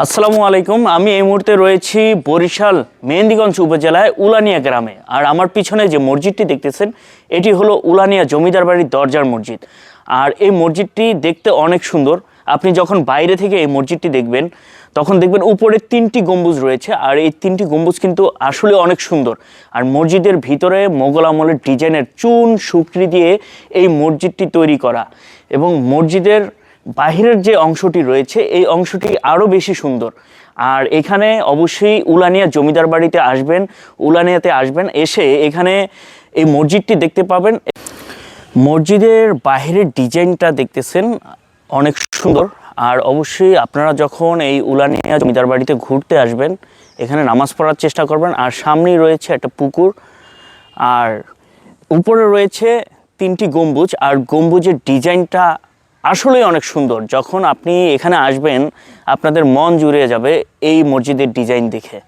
আসসালামু আলাইকুম, আমি এই মুহূর্তে রয়েছি বরিশাল মেহেন্দিগঞ্জ উপজেলায় উলানিয়া গ্রামে। আর আমার পিছনে যে মসজিদটি দেখতেছেন, এটি হলো উলানিয়া জমিদার বাড়ির দরজার মসজিদ। আর এই মসজিদটি দেখতে অনেক সুন্দর। আপনি যখন বাইরে থেকে এই মসজিদটি দেখবেন, তখন দেখবেন উপরে তিনটি গম্বুজ রয়েছে, আর এই তিনটি গম্বুজ কিন্তু আসলে অনেক সুন্দর। আর মসজিদের ভিতরে মোগল আমলের ডিজাইনের চুন, শুকরি দিয়ে এই মসজিদটি তৈরি করা। এবং মসজিদের বাহিরের যে অংশটি রয়েছে, এই অংশটি আরও বেশি সুন্দর। আর এখানে অবশ্যই উলানিয়া জমিদার বাড়িতে আসবেন, উলানিয়াতে আসবেন, এসে এখানে এই মসজিদটি দেখতে পাবেন। মসজিদের বাহিরের ডিজাইনটা দেখতেছেন, অনেক সুন্দর। আর অবশ্যই আপনারা যখন এই উলানিয়া জমিদার বাড়িতে ঘুরতে আসবেন, এখানে নামাজ পড়ার চেষ্টা করবেন। আর সামনেই রয়েছে একটা পুকুর, আর উপরে রয়েছে তিনটি গম্বুজ। আর গম্বুজের ডিজাইনটা আসলেই অনেক সুন্দর। যখন আপনি এখানে আসবেন, আপনাদের মন জুড়ে যাবে এই মসজিদের ডিজাইন দেখে।